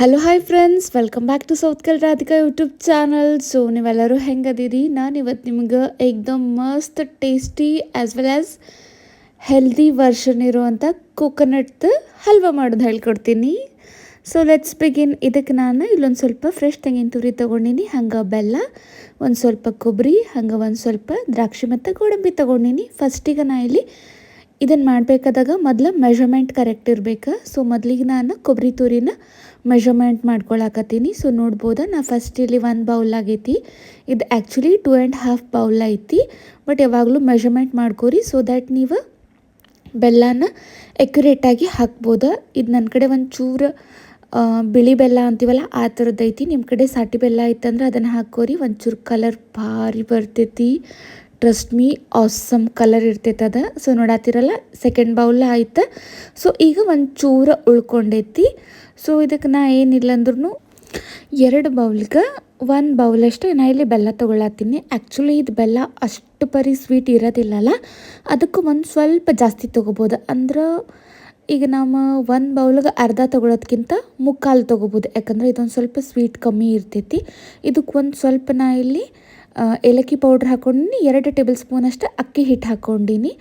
Hello hi friends welcome back to south ಕಲ್ Radhika YouTube channel so ನೀವೆಲ್ಲರೂ ಹೆಂಗದಿರಿ? ನಾನು ಇವತ್ತು ನಿಮ್ಗೆ ಏಕ್ದಮ್ ಮಸ್ತ್ tasty as well as healthy version ಇರುವಂಥ ಕೋಕೋನಟ್ ಹಲ್ವಾ ಮಾಡೋದು ಹೇಳ್ಕೊಡ್ತೀನಿ. ಸೊ ಲೆಟ್ಸ್ ಬಿಗಿನ್ ಇದಕ್ಕೆ ನಾನು ಇಲ್ಲೊಂದು ಸ್ವಲ್ಪ ಫ್ರೆಶ್ ತೆಂಗಿನ ತುರಿ ತೊಗೊಂಡಿನಿ, ಹಂಗೆ ಬೆಲ್ಲ, ಒಂದು ಸ್ವಲ್ಪ ಕೊಬ್ಬರಿ ಹಂಗೆ ಒಂದು ಸ್ವಲ್ಪ ದ್ರಾಕ್ಷಿ ಮತ್ತು ಗೋಡಂಬಿ ತೊಗೊಂಡಿನಿ. ಫಸ್ಟಿಗೆ ನಾ ಇಲ್ಲಿ ಇದನ್ನು ಮಾಡಬೇಕಾದಾಗ ಮೊದಲು ಮೆಷರ್ಮೆಂಟ್ ಕರೆಕ್ಟ್ ಇರಬೇಕು. ಸೊ ಮೊದಲಿಗೆ ನಾನು ಕೊಬ್ಬರಿ ತುರಿನ ಮೆಷರ್ಮೆಂಟ್ ಮಾಡ್ಕೊಳಕತ್ತೀನಿ. ಸೊ ನೋಡ್ಬೋದ, ನಾ ಫಸ್ಟ್ ಇಲ್ಲಿ ಒಂದು ಬೌಲ್ ಆಗೈತಿ. ಇದು actually two and half bowl ಐತಿ. ಬಟ್ ಯಾವಾಗಲೂ ಮೆಷರ್ಮೆಂಟ್ ಮಾಡ್ಕೋರಿ ಸೊ ದ್ಯಾಟ್ ನೀವು ಬೆಲ್ಲನ ಎಕ್ಯುರೇಟಾಗಿ ಹಾಕ್ಬೋದು. ಇದು ನನ್ನ ಕಡೆ ಒಂದು ಚೂರು ಬಿಳಿ ಬೆಲ್ಲ ಅಂತೀವಲ್ಲ, ಆ ಥರದ್ದು ನಿಮ್ಮ ಕಡೆ ಸಾಟಿ ಬೆಲ್ಲ ಐತಂದ್ರೆ ಅದನ್ನು ಹಾಕೋರಿ ಒಂಚೂರು ಕಲರ್ ಭಾರಿ ಬರ್ತೈತಿ. ಟ್ರಸ್ಟ್ ಮೀ ಆಸಮ್ ಕಲರ್ ಇರ್ತೈತೆ ಅದ. ಸೊ ನೋಡತ್ತಿರಲ್ಲ ಸೆಕೆಂಡ್ ಬೌಲ್ ಆಯ್ತು. ಸೊ ಈಗ ಒಂದು ಚೂರ ಉಳ್ಕೊಂಡೈತಿ. ಸೊ ಇದಕ್ಕೆ ನಾ ಏನಿಲ್ಲ ಅಂದ್ರೂ ಎರಡು ಬೌಲ್ಗೆ ಒಂದು ಅಷ್ಟೇ ನಾ ಇಲ್ಲಿ ಬೆಲ್ಲ ತೊಗೊಳತ್ತೀನಿ ಆ್ಯಕ್ಚುಲಿ ಇದು ಬೆಲ್ಲ ಅಷ್ಟು ಪರಿ ಸ್ವೀಟ್ ಇರೋದಿಲ್ಲಲ್ಲ. ಅದಕ್ಕೂ ಒಂದು ಸ್ವಲ್ಪ ಜಾಸ್ತಿ ತೊಗೋಬೋದು. ಅಂದ್ರೆ, ಈಗ ನಮ್ಮ ಒಂದು ಬೌಲ್ಗೆ ಅರ್ಧ ತೊಗೊಳೋದ್ಕಿಂತ ಮುಕ್ಕಾಲು ತೊಗೋಬೋದು. ಯಾಕಂದ್ರೆ ಇದೊಂದು ಸ್ವಲ್ಪ ಸ್ವೀಟ್ ಕಮ್ಮಿ ಇರ್ತೈತಿ. ಇದಕ್ಕೆ ಒಂದು ಸ್ವಲ್ಪ ನಾ ಇಲ್ಲಿ ಏಲಕ್ಕಿ ಪೌಡ್ರ್ ಹಾಕೊಂಡಿನಿ, ಎರಡು ಟೇಬಲ್ ಸ್ಪೂನ್ ಅಷ್ಟು ಅಕ್ಕಿ ಹಿಟ್ಟು ಹಾಕ್ಕೊಂಡಿನಿ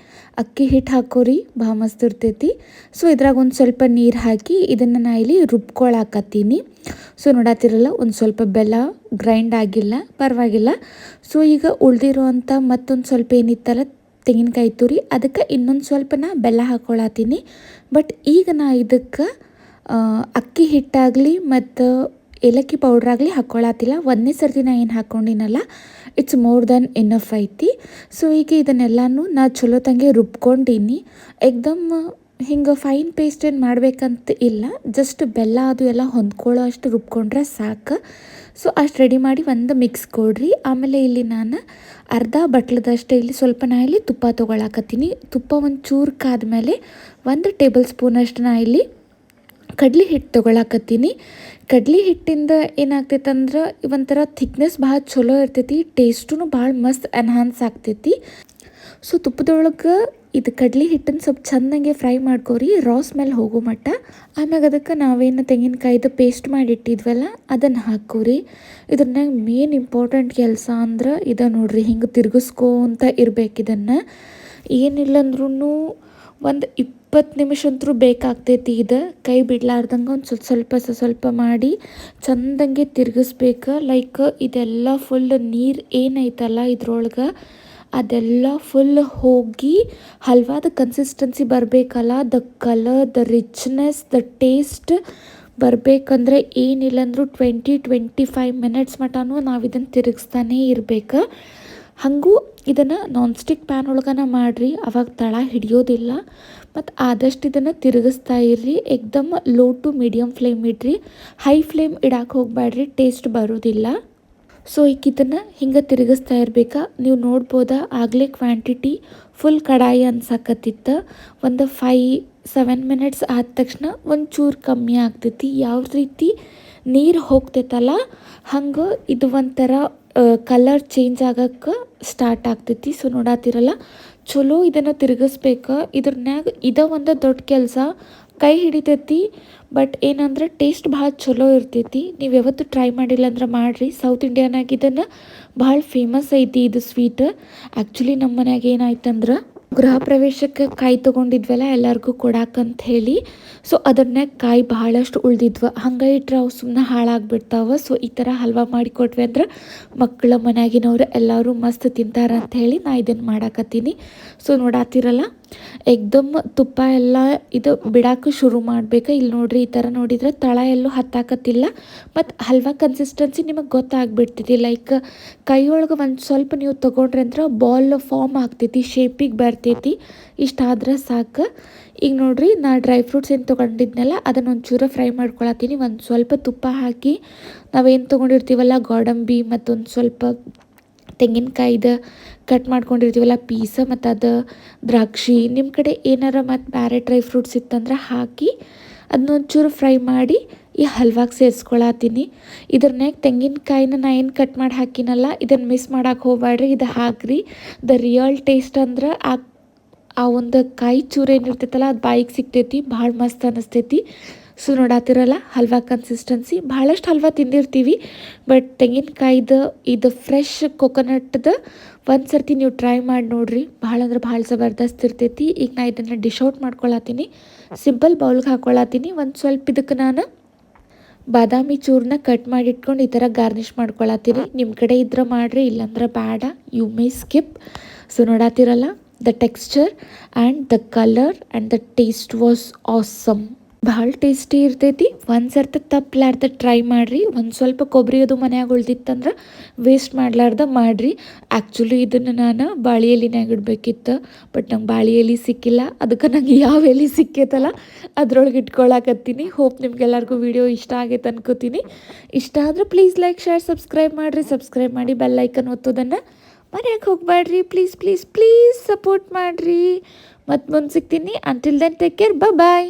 ಅಕ್ಕಿ ಹಿಟ್ಟು ಹಾಕೋರಿ, ಭಾಳ ಮಸ್ತ್ ಇರ್ತೈತಿ. ಸೊ ಇದ್ರಾಗ ಒಂದು ಸ್ವಲ್ಪ ನೀರು ಹಾಕಿ ಇದನ್ನು ನಾ ಇಲ್ಲಿ ರುಬ್ಕೊಳಾಕತ್ತೀನಿ ಸೊ ನೋಡತ್ತಿರಲ್ಲ ಒಂದು ಸ್ವಲ್ಪ ಬೆಲ್ಲ ಗ್ರೈಂಡ್ ಆಗಿಲ್ಲ, ಪರವಾಗಿಲ್ಲ. ಸೊ ಈಗ ಉಳ್ದಿರೋವಂಥ ಮತ್ತೊಂದು ಸ್ವಲ್ಪ ಏನಿತ್ತಲ್ಲ, ತೆಂಗಿನಕಾಯಿ ತುರಿ, ಅದಕ್ಕೆ ಇನ್ನೊಂದು ಸ್ವಲ್ಪ ನಾ ಬೆಲ್ಲ ಹಾಕ್ಕೊಳತ್ತೀನಿ ಬಟ್ ಈಗ ನಾ ಇದಕ್ಕೆ ಅಕ್ಕಿ ಹಿಟ್ಟಾಗಲಿ ಮತ್ತು ಏಲಕ್ಕಿ ಪೌಡ್ರ್ ಆಗಲಿ ಹಾಕ್ಕೊಳತ್ತಿಲ್ಲ ಒಂದನೇ ಸರ್ತಿ ನಾ ಏನು ಹಾಕ್ಕೊಂಡಿನಲ್ಲ ಇಟ್ಸ್ ಮೋರ್ ದೆನ್ ಇನಫ್ ಐತಿ. ಸೊ ಈಗ ಇದನ್ನೆಲ್ಲನೂ ನಾ ಚಲೋ ತಂಗೆ ರುಬ್ಕೊಂಡೀನಿ. ಎಕ್ದಮ್ ಹಿಂಗೆ ಫೈನ್ ಪೇಸ್ಟ್ ಏನು ಮಾಡಬೇಕಂತ ಇಲ್ಲ. ಜಸ್ಟ್ ಬೆಲ್ಲ ಅದು ಎಲ್ಲ ಹೊಂದ್ಕೊಳ್ಳೋ ಅಷ್ಟು ರುಬ್ಕೊಂಡ್ರೆ ಸಾಕು. ಸೊ ಅಷ್ಟು ರೆಡಿ ಮಾಡಿ ಒಂದು ಮಿಕ್ಸ್ ಕೊಡ್ರಿ. ಆಮೇಲೆ ಇಲ್ಲಿ ನಾನು ಅರ್ಧ ಬಟ್ಲದಷ್ಟು ಇಲ್ಲಿ ಸ್ವಲ್ಪ ನಾ ಇಲ್ಲಿ ತುಪ್ಪ ತೊಗೊಳಕತ್ತೀನಿ. ತುಪ್ಪ ಒಂದು ಚೂರು ಕಾದ್ಮೇಲೆ ಒಂದು ಟೇಬಲ್ ಸ್ಪೂನಷ್ಟು ನಾ ಇಲ್ಲಿ ಕಡ್ಲಿ ಹಿಟ್ಟು ತೊಗೊಳಕತ್ತೀನಿ. ಕಡ್ಲಿ ಹಿಟ್ಟಿಂದ ಏನಾಗ್ತೈತೆ ಅಂದ್ರೆ ಒಂಥರ ಥಿಕ್ನೆಸ್ ಭಾಳ ಚಲೋ ಇರ್ತೈತಿ ಟೇಸ್ಟೂ ಭಾಳ ಮಸ್ತ್ ಎನ್ಹಾನ್ಸ್ ಆಗ್ತೈತಿ. ಸೊ ತುಪ್ಪದೊಳಗೆ ಇದು ಕಡ್ಲಿ ಹಿಟ್ಟನ್ನು ಸ್ವಲ್ಪ ಚೆನ್ನಾಗೆ ಫ್ರೈ ಮಾಡ್ಕೋರಿ ರಾ ಸ್ಮೆಲ್ ಹೋಗೋ ಮಟ್ಟ. ಆಮ್ಯಾಗ ಅದಕ್ಕೆ ನಾವೇನು ತೆಂಗಿನಕಾಯ್ದು ಪೇಸ್ಟ್ ಮಾಡಿ ಇಟ್ಟಿದ್ವಲ್ಲ ಅದನ್ನು ಹಾಕೋರಿ. ಇದ್ರನ್ಯಾಗ ಮೇನ್ ಇಂಪಾರ್ಟೆಂಟ್ ಕೆಲಸ ಅಂದ್ರೆ ಇದು ನೋಡ್ರಿ, ಹಿಂಗೆ ತಿರ್ಗಿಸ್ಕೊಂತ ಇರ್ಬೇಕು ಇದನ್ನು. ಏನಿಲ್ಲ ಅಂದ್ರೂ ಒಂದು ಇಪ್ಪತ್ತು ನಿಮಿಷ ಅಂತೂ ಬೇಕಾಗ್ತೈತಿ. ಇದು ಕೈ ಬಿಡ್ಲಾರ್ದಂಗೆ ಒಂದು ಸ್ವಲ್ಪ ಸ್ವಲ್ಪ ಸ್ವಲ್ಪ ಮಾಡಿ ಚಂದಂಗೆ ತಿರುಗಿಸ್ಬೇಕು. ಲೈಕ್ ಇದೆಲ್ಲ ಫುಲ್ ನೀರು ಏನೈತಲ್ಲ ಇದ್ರೊಳಗೆ, ಅದೆಲ್ಲ ಫುಲ್ ಹೋಗಿ ಹಲ್ವಾದ ಕನ್ಸಿಸ್ಟೆನ್ಸಿ ಬರಬೇಕಲ್ಲ. The colour the richness the taste ಬರಬೇಕಂದ್ರೆ ಏನಿಲ್ಲ ಅಂದರೂ ಟ್ವೆಂಟಿ ಟ್ವೆಂಟಿ ಫೈವ್ ಮಿನಿಟ್ಸ್ ಮಟನೂ ನಾವು ಇದನ್ನು ತಿರುಗಿಸ್ತಾನೇ ಇರಬೇಕು. ಹಾಗೂ ಇದನ್ನು ನಾನ್ ಸ್ಟಿಕ್ ಪ್ಯಾನ್ ಒಳಗನ ಮಾಡಿರಿ, ಅವಾಗ ತಳ ಹಿಡಿಯೋದಿಲ್ಲ. ಮತ್ತು ಆದಷ್ಟು ಇದನ್ನು ತಿರುಗಿಸ್ತಾ ಇರ್ರಿ, ಎಕ್ದಮ್ ಲೋ ಟು ಮೀಡಿಯಮ್ ಫ್ಲೇಮ್ ಇಡ್ರಿ. ಹೈ ಫ್ಲೇಮ್ ಇಡಕ್ಕೆ ಹೋಗಬೇಡ್ರಿ ಟೇಸ್ಟ್ ಬರೋದಿಲ್ಲ. ಸೊ ಈಗ ಇದನ್ನು ಹಿಂಗೆ ತಿರುಗಿಸ್ತಾ ಇರ್ಬೇಕಾ. ನೀವು ನೋಡ್ಬೋದಾ, ಆಗಲೇ ಕ್ವಾಂಟಿಟಿ ಫುಲ್ ಕಡಾಯಿ ಅನ್ಸಕತ್ತಿತ್ತು. ಒಂದು ಫೈ ಸೆವೆನ್ ಮಿನಿಟ್ಸ್ ಆದ ತಕ್ಷಣ ಒಂಚೂರು ಕಮ್ಮಿ ಆಗ್ತೈತಿ. ಯಾವ ರೀತಿ? ನೀರು ಹೋಗ್ತೈತಲ್ಲ, ಹಂಗೆ ಇದು ಒಂಥರ ಕಲರ್ ಚೇಂಜ್ ಆಗಕ್ಕೆ ಸ್ಟಾರ್ಟ್ ಆಗ್ತೈತಿ. ಸೊ ನೋಡತ್ತಿರಲ್ಲ ಚಲೋ ಇದನ್ನು ತಿರುಗಿಸ್ಬೇಕು. ಇದ್ರನ್ಯಾಗ ಇದ ಒಂದು ದೊಡ್ಡ ಕೆಲಸ, ಕೈ ಹಿಡಿತೈತಿ ಬಟ್ ಏನಂದ್ರೆ ಟೇಸ್ಟ್ ಭಾಳ ಚಲೋ ಇರ್ತೈತಿ. ನೀವು ಯಾವತ್ತು ಟ್ರೈ ಮಾಡಿಲ್ಲ ಅಂದ್ರೆ ಮಾಡಿರಿ. ಸೌತ್ ಇಂಡಿಯಾನಾಗ ಇದನ್ನು ಭಾಳ ಫೇಮಸ್ ಐತಿ ಇದು ಸ್ವೀಟ್ ಆ್ಯಕ್ಚುಲಿ ನಮ್ಮ ಮನ್ಯಾಗ ಏನಾಯ್ತಂದ್ರೆ ಗೃಹ ಪ್ರವೇಶಕ್ಕೆ ಕಾಯಿ ತೊಗೊಂಡಿದ್ವಲ್ಲ ಎಲ್ಲರಿಗೂ ಕೊಡಾಕಂತ ಹೇಳಿ ಸೊ ಅದನ್ನೇ ಕಾಯಿ ಬಹಳಷ್ಟು ಉಳ್ದಿದ್ವ. ಹಂಗೆ ಇಟ್ರೆ ಅವು ಸುಮ್ಮನೆ ಹಾಳಾಗ್ಬಿಡ್ತಾವೆ. ಸೊ ಈ ಥರ ಹಲ್ವಾ ಮಾಡಿ ಕೊಟ್ವಿ ಅಂದ್ರೆ ಮಕ್ಕಳ ಮನ್ಯಾಗಿನವ್ರು ಎಲ್ಲರೂ ಮಸ್ತ್ ತಿಂತಾರ ಅಂತ ಹೇಳಿ ನಾ ಇದನ್ನು ಮಾಡಾಕತ್ತೀನಿ. ಸೊ ನೋಡಾತಿರಲ್ಲ ಎಕ್ದಮ್ ತುಪ್ಪ ಎಲ್ಲ ಇದು ಬಿಡಾಕ ಶುರು ಮಾಡಬೇಕು. ಇಲ್ಲಿ ನೋಡ್ರಿ ಈ ಥರ ನೋಡಿದ್ರೆ ತಳ ಎಲ್ಲೂ ಹತ್ತಾಕತ್ತಿಲ್ಲ. ಮತ್ತು ಹಲ್ವಾ ಕನ್ಸಿಸ್ಟೆನ್ಸಿ ನಿಮಗೆ ಗೊತ್ತಾಗ್ಬಿಡ್ತೈತಿ. ಲೈಕ್ ಕೈಯೊಳಗೆ ಒಂದು ಸ್ವಲ್ಪ ನೀವು ತೊಗೊಂಡ್ರೆ ಅಂದ್ರೆ ಬಾಲ್ ಫಾರ್ಮ್ ಆಗ್ತೈತಿ ಶೇಪಿಗೆ ಬರ್ತೈತಿ. ಇಷ್ಟಾದ್ರೆ ಸಾಕು. ಈಗ ನೋಡ್ರಿ ನಾ ಡ್ರೈ ಫ್ರೂಟ್ಸ್ ಏನು ತೊಗೊಂಡಿದ್ನಲ್ಲ, ಅದನ್ನು ಒಂಚೂರು ಫ್ರೈ ಮಾಡ್ಕೊಳತ್ತೀನಿ. ಒಂದು ಸ್ವಲ್ಪ ತುಪ್ಪ ಹಾಕಿ ನಾವೇನು ತೊಗೊಂಡಿರ್ತೀವಲ್ಲ ಗೋಡಂಬಿ ಮತ್ತೊಂದು ಸ್ವಲ್ಪ ತೆಂಗಿನಕಾಯ್ದು ಕಟ್ ಮಾಡ್ಕೊಂಡಿರ್ತೀವಲ್ಲ ಪೀಸ ಮತ್ತು ಅದು ದ್ರಾಕ್ಷಿ. ನಿಮ್ಮ ಕಡೆ ಏನಾರ ಮತ್ತು ಬೇರೆ ಡ್ರೈ ಫ್ರೂಟ್ಸ್ ಇತ್ತಂದ್ರೆ ಹಾಕಿ ಅದನ್ನೊಂಚೂರು ಫ್ರೈ ಮಾಡಿ ಈ ಹಲ್ವಾಗ ಸೇರಿಸ್ಕೊಳತ್ತೀನಿ ಇದ್ರನ್ಯಾಗ ತೆಂಗಿನಕಾಯಿನ ನಾ ಏನು ಕಟ್ ಮಾಡಿ ಹಾಕಿನಲ್ಲ ಇದನ್ನು ಮಿಸ್ ಮಾಡಕ್ಕೆ ಹೋಗ್ಬೇಡ್ರಿ ಇದು ಹಾಕ್ರಿ. ದ ರಿಯಲ್ ಟೇಸ್ಟ್ ಅಂದ್ರೆ ಆ ಆ ಒಂದು ಕಾಯಿ ಚೂರು ಏನಿರ್ತೈತಲ್ಲ ಅದು ಬಾಯಿಗೆ ಸಿಗ್ತೈತಿ, ಭಾಳ ಮಸ್ತ್ ಅನ್ನಿಸ್ತೈತಿ ಸೊ ನೋಡಾತಿರಲ್ಲ ಹಲ್ವಾ ಕನ್ಸಿಸ್ಟೆನ್ಸಿ ಭಾಳಷ್ಟು ಹಲ್ವಾ ತಿಂದಿರ್ತೀವಿ. ಬಟ್ ತೆಂಗಿನಕಾಯ್ದು, ಇದು ಫ್ರೆಶ್ ಕೊಕೊನಟ್ದು ಒಂದು ಸರ್ತಿ ನೀವು ಟ್ರೈ ಮಾಡಿ ನೋಡ್ರಿ. ಭಾಳ ಅಂದ್ರೆ ಭಾಳ ಜಬರ್ದಸ್ತ್ ಇರ್ತೈತಿ. ಈಗ ನಾ ಇದನ್ನು ಡಿಶ್ ಔಟ್ ಮಾಡ್ಕೊಳತ್ತೀನಿ. ಸಿಂಪಲ್ ಬೌಲ್ಗೆ ಹಾಕ್ಕೊಳತ್ತೀನಿ ಒಂದು ಸ್ವಲ್ಪ ಇದಕ್ಕೆ ನಾನು ಬಾದಾಮಿ ಚೂರನ್ನ ಕಟ್ ಮಾಡಿ ಇಟ್ಕೊಂಡು ಈ ಥರ ಗಾರ್ನಿಷ್ ಮಾಡ್ಕೊಳತ್ತೀನಿ. ನಿಮ್ಮ ಕಡೆ ಇದ್ರೆ ಮಾಡಿರಿ, ಇಲ್ಲಾಂದ್ರೆ ಬೇಡ. You may skip so ನೋಡಾತಿರಲ್ಲ the texture and the colour and the taste was awesome ಭಾಳ ಟೇಸ್ಟಿ ಇರ್ತೈತಿ. ಒಂದು ಸರ್ತಿ ತಪ್ಪಲಾರ್ದ ಟ್ರೈ ಮಾಡಿರಿ. ಒಂದು ಸ್ವಲ್ಪ ಕೊಬ್ಬರಿ ಅದು ಮನ್ಯಾಗ ಉಳ್ದಿತ್ತಂದ್ರೆ ವೇಸ್ಟ್ ಮಾಡ್ಲಾರ್ದ ಮಾಡಿರಿ. ಆ್ಯಕ್ಚುಲಿ ಇದನ್ನು ನಾನು ಬಾಳೆ ಎಲಿನಾಗ ಇಡಬೇಕಿತ್ತು. ಬಟ್ ನಂಗೆ ಬಾಳೆ ಎಲೆ ಸಿಕ್ಕಿಲ್ಲ. ಅದಕ್ಕೆ ನಂಗೆ ಯಾವ ಎಲೆ ಸಿಕ್ಕೈತಲ್ಲ ಅದ್ರೊಳಗೆ ಇಟ್ಕೊಳಕತ್ತೀನಿ. ಹೋಪ್ ನಿಮ್ಗೆಲ್ಲರಿಗೂ ವಿಡಿಯೋ ಇಷ್ಟ ಆಗೈತೆ ಅನ್ಕೋತೀನಿ. ಇಷ್ಟ ಆದರೆ ಪ್ಲೀಸ್ ಲೈಕ್ ಶೇರ್ ಸಬ್ಸ್ಕ್ರೈಬ್ ಮಾಡಿರಿ. ಸಬ್ಸ್ಕ್ರೈಬ್ ಮಾಡಿ ಬೆಲ್ಲೈಕನ್ ಒತ್ತೋದನ್ನು ಮನೆಯಾಕೆ ಹೋಗ್ಬೇಡ್ರಿ ಪ್ಲೀಸ್ ಪ್ಲೀಸ್ ಪ್ಲೀಸ್ ಸಪೋರ್ಟ್ ಮಾಡಿರಿ. ಮತ್ತು ಮುಂದೆ ಸಿಗ್ತೀನಿ. Until then take care bye